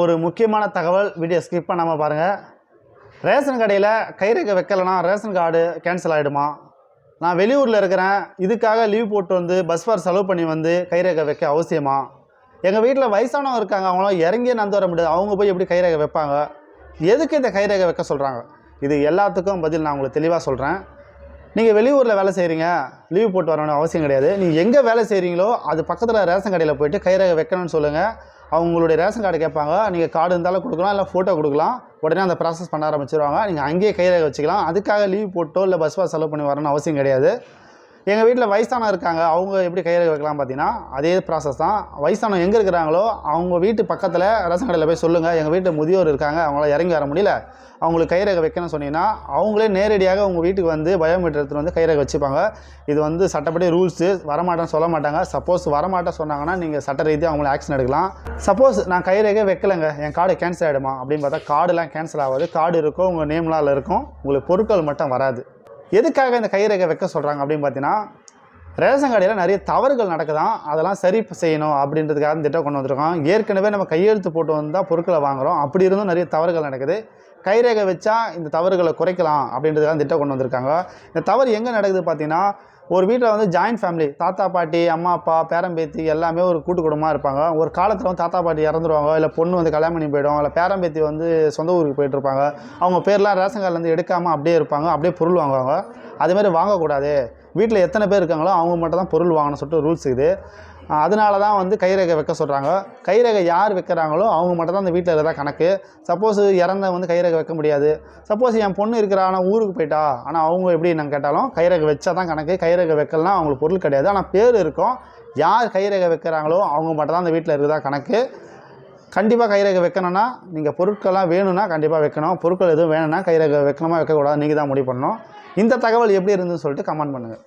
ஒரு முக்கியமான தகவல் வீடியோ ஸ்கிப் பண்ணாமல் பாருங்கள் ரேஷன் கடையில் கைரேகை வைக்கலைன்னா ரேஷன் கார்டு கேன்சல் ஆகிடுமா நான் வெளியூரில் இருக்கிறேன். இதுக்காக லீவ் போட்டு வந்து பஸ் ஃபேர் செலவு பண்ணி வந்து கைரேகை வைக்க அவசியமா? எங்கள் வீட்டில் வயசானவங்க இருக்காங்க. அவங்களாம் இறங்கியே நடந்து வர முடியாது. அவங்க போய் எப்படி கைரேகை வைப்பாங்க? எதுக்கு இந்த கைரேகை வைக்க சொல்கிறாங்க இது எல்லாத்துக்கும் பதில் நான் உங்களுக்கு தெளிவாக சொல்கிறேன் நீங்கள் வெளியூரில் வேலை செய்கிறீங்க லீவ் போட்டு வரணும்னு அவசியம் கிடையாது. நீங்கள் எங்கே வேலை செய்கிறீங்களோ அது பக்கத்தில் ரேஷன் கடையில் போயிட்டு கைரேகை வைக்கணும்னு சொல்லுங்கள் அவங்களுடைய ரேஷன் கார்டு கேட்பாங்க. நீங்கள் கார்டு இருந்தாலும் கொடுக்கலாம் இல்லை ஃபோட்டோ கொடுக்கலாம். உடனே அந்த ப்ராசஸ் பண்ண ஆரம்பிச்சிருவாங்க. நீங்கள் அங்கேயே கையில் வச்சுக்கலாம். அதுக்காக லீவ் போட்டோ இல்லை பஸ் பாஸ் செலவு பண்ணி வரணும்னு அவசியம் கிடையாது. எங்கள் வீட்டில் வயசான இருக்காங்க அவங்க எப்படி கைரேகை வைக்கலாம் பார்த்தீங்கன்னா அதே ப்ராசஸ் தான். வயசானவங்க எங்கே இருக்கிறாங்களோ அவங்க வீட்டு பக்கத்தில் ரேஷன் கடையில் போய் சொல்லுங்கள் எங்கள் வீட்டில் முதியோர் இருக்காங்க அவங்களால இறங்கி வர முடியல அவங்களுக்கு கைரேகை வைக்கணும்னு சொன்னீங்கன்னா அவங்களே நேரடியாக உங்கள் வீட்டுக்கு வந்து பயோமீட்டர் எடுத்துகிட்டு வந்து கைரேகை வச்சுப்பாங்க. இது வந்து சட்டப்படி ரூல்ஸு வரமாட்டேன்னு சொல்ல மாட்டாங்க. சப்போஸ் வரமாட்டேன் சொன்னாங்கன்னா நீங்கள் சட்ட ரீதியாக அவங்கள ஆக்ஷன் எடுக்கலாம். சப்போஸ் நான் கைரேகை வைக்கலைங்க என் கார்டு கேன்சல் ஆகிடுமா அப்படின்னு பார்த்தா கார்டுலாம் கேன்சல் ஆகாது. கார்டு இருக்கும் உங்கள் நேம்லாம் இருக்கும். உங்களுக்கு பொருட்கள் மட்டும் வராது. எதுக்காக இந்த கைரேகை வைக்க சொல்கிறாங்க அப்படின்னு பார்த்தீங்கன்னா ரேஷன் கடையில் நிறைய தவறுகள் நடக்குதான் அதெல்லாம் சரி செய்யணும் அப்படின்றதுக்காக திட்டம் கொண்டு வந்திருக்கோம் ஏற்கனவே நம்ம கையெழுத்து போட்டு வந்தால் பொருட்களை வாங்குகிறோம் அப்படி இருந்தும் நிறைய தவறுகள் நடக்குது. கைரேகை வச்சா இந்த தவறுகளை குறைக்கலாம் அப்படின்றதுக்காக திட்டம் கொண்டு வந்திருக்காங்க. இந்த தவறு எங்கே நடக்குது பார்த்தீங்கன்னா ஒரு வீட்டில் வந்து ஜாயின்ட் ஃபேமிலி தாத்தா பாட்டி அம்மா அப்பா பேரம்பேத்தி எல்லாமே ஒரு கூட்டு குடும்பமாக இருப்பாங்க. ஒரு காலத்தில் வந்து தாத்தா பாட்டி இறந்துருவாங்க இல்லை பொண்ணு வந்து கல்யாணம் பண்ணி போயிடும் இல்லை பேரம்பேத்தி வந்து சொந்த ஊருக்கு போயிட்டு இருப்பாங்க. அவங்க பேர்லாம் ரேஷன் கார்டுலேருந்து எடுக்காமல் அப்படியே இருப்பாங்க அப்படியே பொருள் வாங்குவாங்க. அதுமாரி வாங்கக்கூடாது. வீட்டில் எத்தனை பேர் இருக்காங்களோ அவங்க மட்டும் தான் பொருள் வாங்கணும் சொல்லிட்டு ரூல்ஸ் இது அதனால தான் வந்து கைரேகை வைக்க சொல்கிறாங்க கைரேகை யார் வைக்கிறாங்களோ அவங்க மட்டும் தான் அந்த வீட்டில் இருக்கிறதா கணக்கு. சப்போஸ் இறந்த வந்து கைரேகை வைக்க முடியாது. சப்போஸ் என் பொண்ணு இருக்கிறா ஆனால் ஊருக்கு போயிட்டா ஆனால் அவங்க எப்படி நான் கேட்டாலும் கைரேகை வச்சா தான் கணக்கு கைரேகை வைக்கலாம் அவங்களுக்கு பொருள் கிடையாது. ஆனால் பேர் இருக்கும். யார் கைரேகை வைக்கிறாங்களோ அவங்க மட்டும் தான் அந்த வீட்டில் இருக்கிறதா கணக்கு. கண்டிப்பாக கைரேகை வைக்கணும்னா நீங்கள் பொருட்கள்லாம் வேணும்னா கண்டிப்பாக வைக்கணும். பொருட்கள் எதுவும் வேணும்னா கைரேகை வைக்கணுமா வைக்கக்கூடாது நீங்கள் தான் முடிவு பண்ணணும். இந்த தகவல் எப்படி இருந்துன்னு சொல்லிட்டு கமெண்ட் பண்ணுங்கள்